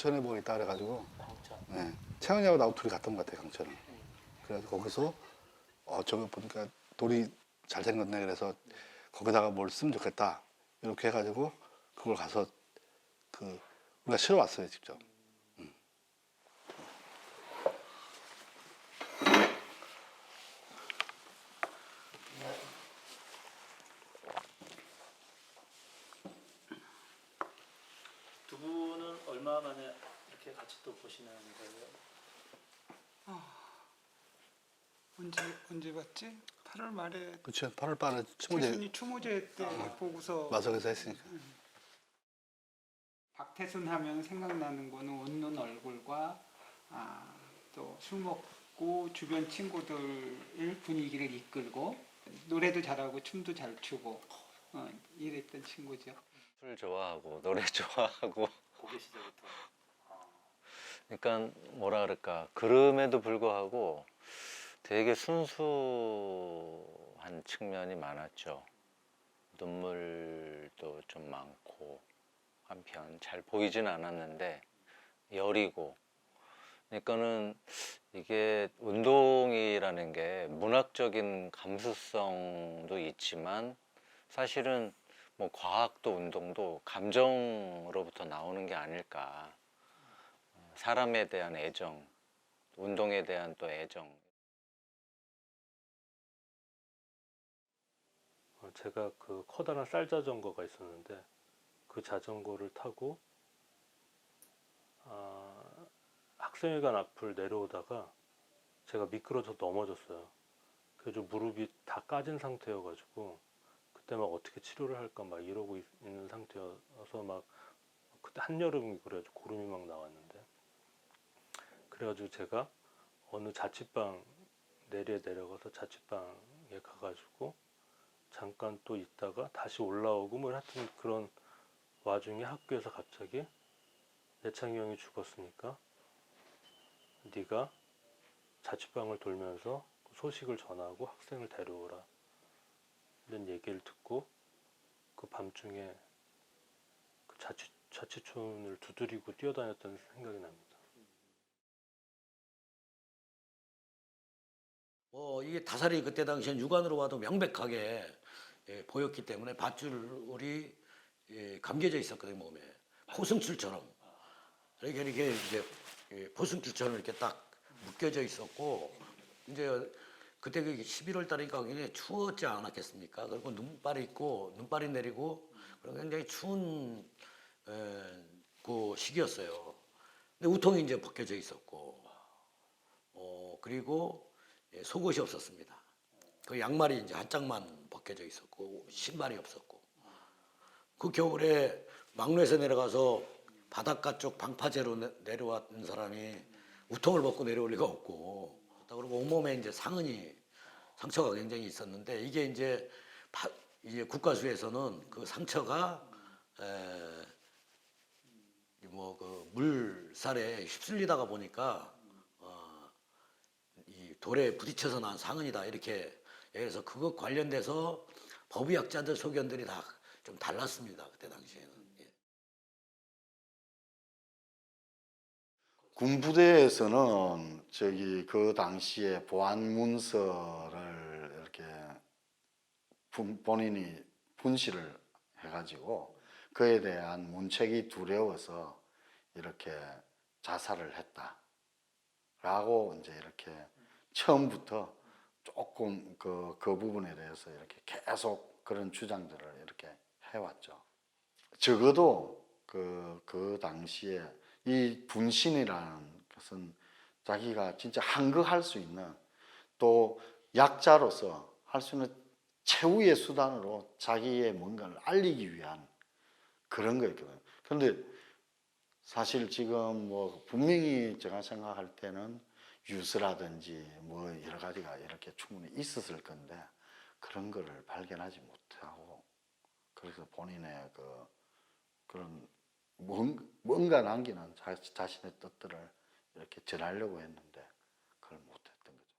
강천에 뭐 있다 그래가지고 강천. 네. 채원이하고 나하고 둘이 갔던 것 같아요 강천은. 그래서 거기서 어 저거 보니까 돌이 잘 생겼네 그래서 거기다가 뭘 쓰면 좋겠다 이렇게 해가지고 그걸 가서 그 우리가 실어 왔어요 직접. 두 분은 얼마 만에 이렇게 같이 또 보시는 거예요? 언제 언제 봤지? 8월 말에 그렇죠. 8월 달에 추모제 태순이 추모제 때 보고서 마석에서 했으니까. 박태순 하면 생각나는 거는 웃는 얼굴과 아, 또술 먹고 주변 친구들의 분위기를 이끌고 노래도 잘하고 춤도 잘 추고 어, 이랬던 친구죠. 술 좋아하고 노래 좋아하고 고개 시절부터. 그러니까 뭐라 그럴까 그럼에도 불구하고 되게 순수한 측면이 많았죠. 눈물도 좀 많고 한편 잘 보이진 않았는데 여리고 그러니까는 이게 운동이라는 게 문학적인 감수성도 있지만 사실은 뭐 과학도 운동도 감정으로부터 나오는 게 아닐까. 사람에 대한 애정, 운동에 대한 또 애정. 어, 제가 그 커다란 쌀 자전거가 있었는데 그 자전거를 타고 아, 학생회관 앞을 내려오다가 제가 미끄러져 넘어졌어요. 그래서 무릎이 다 까진 상태여가지고 그때 막 어떻게 치료를 할까 막 이러고 있, 는 상태여서 막 그때 한여름이 그래가지고 고름이 막 나왔는데 그래가지고 제가 어느 자취방 내리에 내려가서 자취방에 가가지고 잠깐 또 있다가 다시 올라오고 뭐 하여튼 그런 와중에 학교에서 갑자기 예창이 형이 죽었으니까 네가 자취방을 돌면서 그 소식을 전하고 학생을 데려오라 이런 얘기를 듣고 그 밤중에 그 자취, 자취촌을 두드리고 뛰어다녔던 생각이 납니다. 뭐 이게 타살이 그때 당시엔 육안으로 봐도 명백하게 예, 보였기 때문에 밧줄이 예, 감겨져 있었거든요 몸에 포승줄처럼 이렇게 이렇게 이제 예, 포승줄처럼 이렇게 딱 묶여져 있었고 이제 그때 그 11월 달이니까 굉장히 추웠지 않았겠습니까? 그리고 눈발이 있고 눈발이 내리고 그리고 굉장히 추운 에, 그 시기였어요. 근데 우통이 이제 벗겨져 있었고 어 그리고 예, 속옷이 없었습니다. 그 양말이 이제 한 짝만 벗겨져 있었고 신발이 없었고 그 겨울에 막루에서 내려가서 바닷가 쪽 방파제로 내- 내려왔던 사람이 우통을 벗고 내려올 리가 없고 그리고 온몸에 이제 상흔이 상처가 굉장히 있었는데 이게 이제 바- 이제 국가수에서는 그 상처가 뭐그 물살에 휩쓸리다가 보니까 돌에 부딪혀서 난 상흔이다 이렇게 그래서 그것 관련돼서 법의학자들 소견들이 다 좀 달랐습니다 그때 당시에는 예. 군부대에서는 저기 그 당시에 보안 문서를 이렇게 분- 본인이 분실을 해가지고 그에 대한 문책이 두려워서 이렇게 자살을 했다라고 이제 이렇게 처음부터 조금 그, 그 부분에 대해서 이렇게 계속 그런 주장들을 이렇게 해왔죠. 적어도 그, 그 당시에 이 분신이라는 것은 자기가 진짜 한거할 수 있는 또 약자로서 할 수 있는 최후의 수단으로 자기의 뭔가를 알리기 위한 그런 거였거든요. 그런데 사실 지금 뭐 분명히 제가 생각할 때는 유서라든지 뭐 여러 가지가 이렇게 충분히 있었을 건데 그런 거를 발견하지 못하고 그래서 본인의 그 그런 뭔- 뭔가 남기는 자, 자신의 뜻들을 이렇게 전하려고 했는데 그걸 못했던 거죠.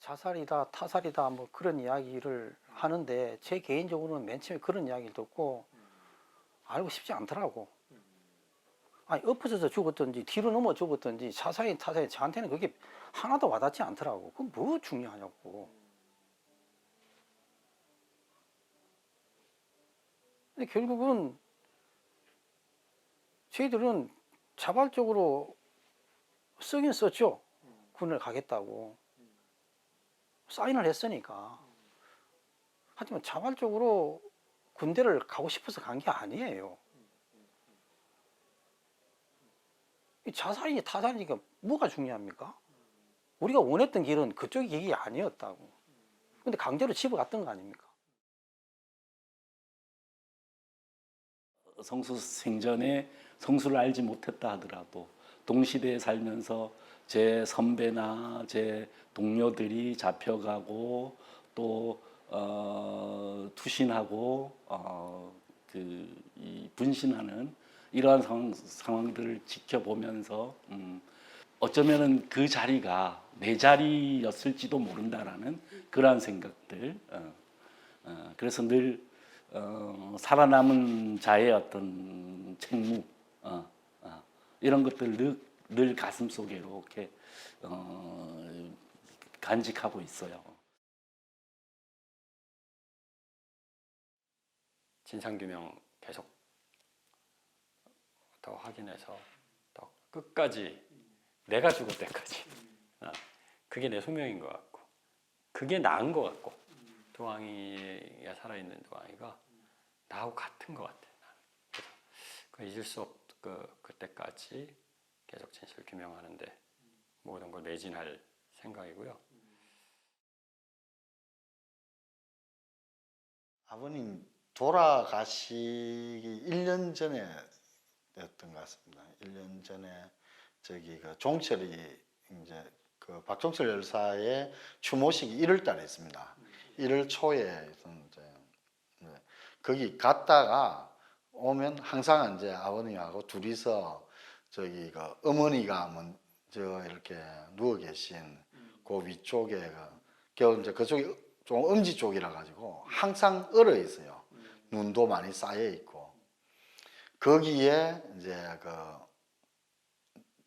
자살이다, 타살이다, 뭐 그런 이야기를 하는데 제 개인적으로는 맨 처음에 그런 이야기를 듣고 알고 싶지 않더라고. 아니 엎어져서 죽었든지 뒤로 넘어 죽었든지 사사인 타사인 저한테는 그게 하나도 와닿지 않더라고. 그건 뭐 중요하냐고. 근데 결국은 저희들은 자발적으로 쓰긴 썼죠. 군을 가겠다고. 사인을 했으니까. 하지만 자발적으로 군대를 가고 싶어서 간 게 아니에요. 이 자살이 타살이니까 뭐가 중요합니까? 우리가 원했던 길은 그쪽의 길이 아니었다고. 근데 강제로 집어갔던 거 아닙니까? 성수 생전에 성수를 알지 못했다 하더라도 동시대에 살면서 제 선배나 제 동료들이 잡혀가고 또 어, 투신하고 어, 그이 분신하는 이러한 상황, 상황들을 지켜보면서 음, 어쩌면은 그 자리가 내 자리였을지도 모른다라는 그러한 생각들. 어, 어, 그래서 늘 어, 살아남은 자의 어떤 책무 어, 어, 이런 것들 늘, 늘 가슴 속에 이렇게 어, 간직하고 있어요. 진상규명 더 확인해서 더 끝까지 내가 죽을 때까지. 어, 그게 내 소명인 것 같고 그게 나은 것 같고 도왕이가 살아있는 도왕이가 나하고 같은 것 같아. 그래서 그 잊을 수 없 그 그때까지 계속 진실 규명하는데 모든 걸 매진할 생각이고요. 아버님 돌아가시기 1년 전에 였던 것 같습니다. 1년 전에 저기 그 종철이 이제 그 박종철 열사의 추모식이 1월 달에 있습니다. 1월 초에 있었는데 네. 거기 갔다가 오면 항상 이제 아버님하고 둘이서 저기 그 어머니가 먼저 이렇게 누워 계신 그 위쪽에 그 겨- 이제 그쪽이 좀 엄지 쪽이라 가지고 항상 얼어 있어요. 눈도 많이 쌓여 있고 거기에 이제 그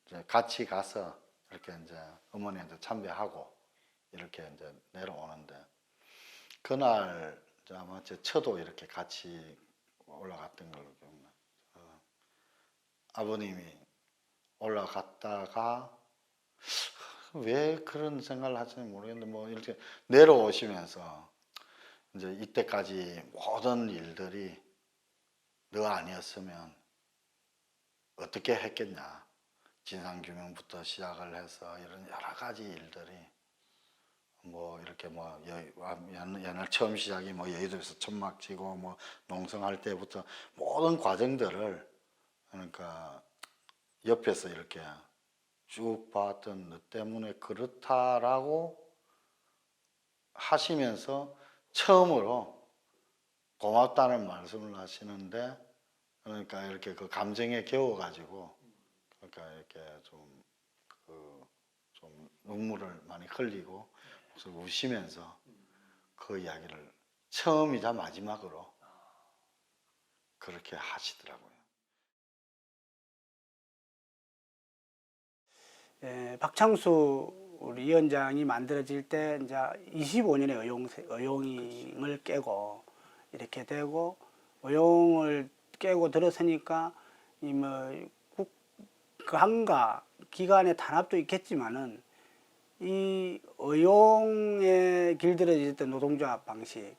이제 같이 가서 이렇게 이제 어머니한테 참배하고 이렇게 이제 내려오는데 그날 아마 제 처도 이렇게 같이 올라갔던 걸로 기억나요. 어, 아버님이 올라갔다가 왜 그런 생각을 하시는지 모르겠는데 뭐 이렇게 내려오시면서 이제 이때까지 모든 일들이 너 아니었으면 어떻게 했겠냐? 진상규명부터 시작을 해서 이런 여러 가지 일들이 뭐 이렇게 뭐 옛날 처음 시작이 뭐 여의도에서 천막 치고 뭐 농성할 때부터 모든 과정들을 그러니까 옆에서 이렇게 쭉 봤던 너 때문에 그렇다라고 하시면서 처음으로 고맙다는 말씀을 하시는데 그러니까 이렇게 그 감정에 겨워 가지고 그러니까 이렇게 좀 그 좀 눈물을 많이 흘리고 우시면서 그 이야기를 처음이자 마지막으로 그렇게 하시더라고요. 예, 박창수 우리 위원장이 만들어질 때 이제 25년의 의용 의용을 깨고 이렇게 되고 의용을 깨고 들었으니까 이뭐그 한가 기관의 탄압도 있겠지만은 이 의용에 길들여졌던 노동조합 방식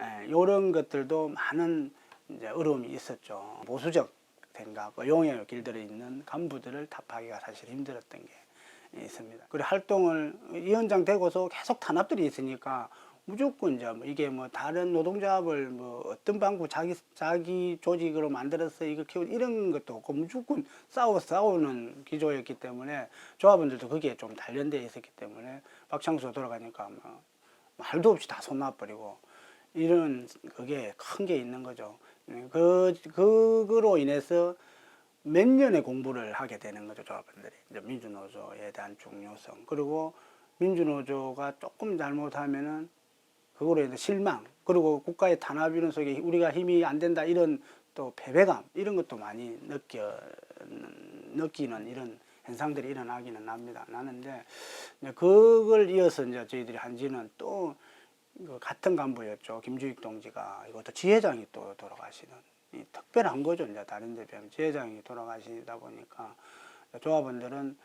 예, 이런 것들도 많은 이제 어려움이 있었죠. 보수적 생각, 의용에 길들여 있는 간부들을 답하기가 사실 힘들었던 게 있습니다. 그리고 활동을 위원장 되고서 계속 탄압들이 있으니까 무조건 이제 뭐 이게 뭐 다른 노동조합을 뭐 어떤 방구 자기 자기 조직으로 만들어서 이거 키우 이런 것도 없고 무조건 싸워 싸우는 기조였기 때문에 조합원들도 거기에 좀 단련돼 있었기 때문에 박창수 돌아가니까 뭐 말도 없이 다 손놔버리고 이런 그게 큰 게 있는 거죠. 그 그거로 인해서 몇 년의 공부를 하게 되는 거죠 조합원들이 이제 민주노조에 대한 중요성 그리고 민주노조가 조금 잘못하면은 그거로 인해 실망 그리고 국가의 탄압 이론 속에 우리가 힘이 안 된다 이런 또 패배감 이런 것도 많이 느껴 느끼는 이런 현상들이 일어나기는 납니다. 나는데 그걸 이어서 이제 저희들이 한지는 또그 같은 간부였죠. 김주익 동지가 이것도 지회장이 또 돌아가시는 이 특별한 거죠. 이제 다른 데 비하면 지회장이 돌아가시다 보니까 조합원들은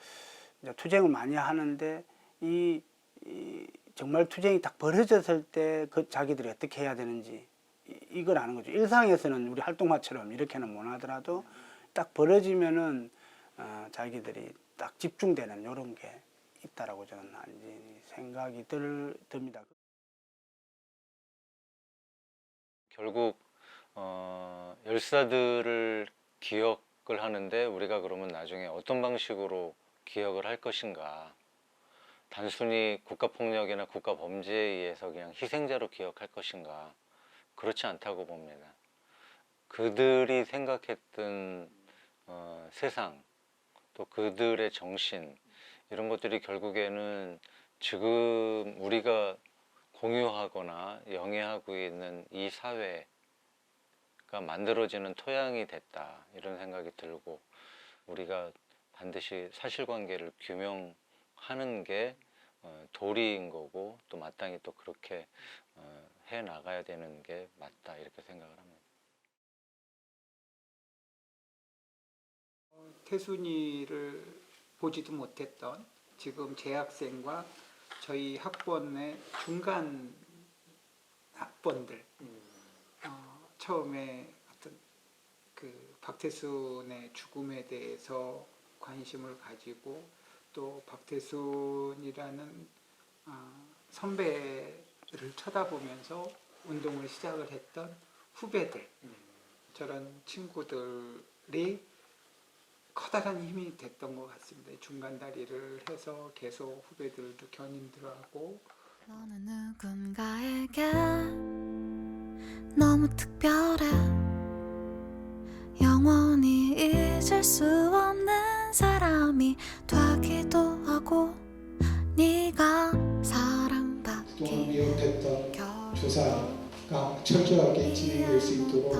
투쟁을 많이 하는데 이, 이 정말 투쟁이 딱 벌어졌을 때 그 자기들이 어떻게 해야 되는지 이- 이걸 아는 거죠. 일상에서는 우리 활동가처럼 이렇게는 못 하더라도 딱 벌어지면은 어, 자기들이 딱 집중되는 이런 게 있다라고 저는 생각이 들, 듭니다. 결국 어, 열사들을 기억을 하는데 우리가 그러면 나중에 어떤 방식으로 기억을 할 것인가 단순히 국가폭력이나 국가범죄에 의해서 그냥 희생자로 기억할 것인가? 그렇지 않다고 봅니다. 그들이 생각했던 어, 세상 또 그들의 정신 이런 것들이 결국에는 지금 우리가 공유하거나 영위하고 있는 이 사회가 만들어지는 토양이 됐다. 이런 생각이 들고 우리가 반드시 사실관계를 규명 하는 게 어, 도리인 거고 또 마땅히 또 그렇게 어, 해 나가야 되는 게 맞다 이렇게 생각을 합니다. 태순이를 보지도 못했던 지금 재학생과 저희 학번의 중간 학번들 어, 처음에 어떤 그 박태순의 죽음에 대해서 관심을 가지고 또 박태순이라는 아, 선배를 쳐다보면서 운동을 시작을 했던 후배들 저런 친구들이 커다란 힘이 됐던 것 같습니다. 중간 다리를 해서 계속 후배들도 견인들하고 너는 누군가에게 너무 특별해 영원히 잊을 수 없는 사람이 되기도 하고 네가 사랑받기 겨우 조사가 철저하게 진행될 수 있도록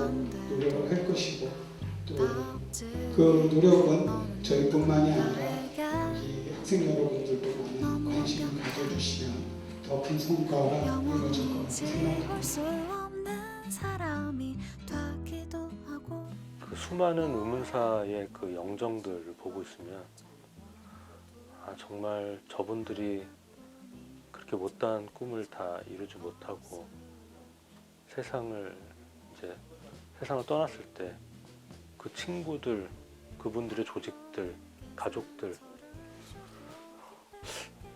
노력을 할 것이고 또 그 노력은 저희뿐만이 아니라 이 학생 여러분들도 많은 관심을 가져주시면 더 큰 성과가 이루어질 거라고 생각합니다. 수많은 의문사의 그 영정들을 보고 있으면 아 정말 저분들이 그렇게 못다한 꿈을 다 이루지 못하고 세상을 이제 세상을 떠났을 때 그 친구들 그분들의 조직들 가족들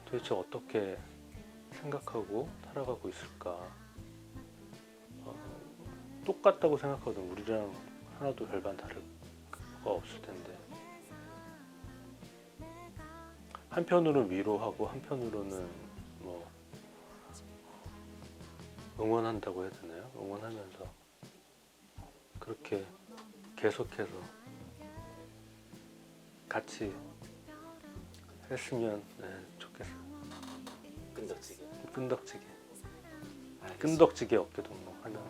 도대체 어떻게 생각하고 살아가고 있을까? 어, 똑같다고 생각하거든 우리랑 하나도 별반 다를 거 없을 텐데 한편으로는 위로하고 한편으로는 뭐 응원한다고 해야 되나요? 응원하면서 그렇게 계속해서 같이 했으면 네, 좋겠어요. 끈덕지게. 끈덕지게. 끈덕지게 어깨 동무 하면서.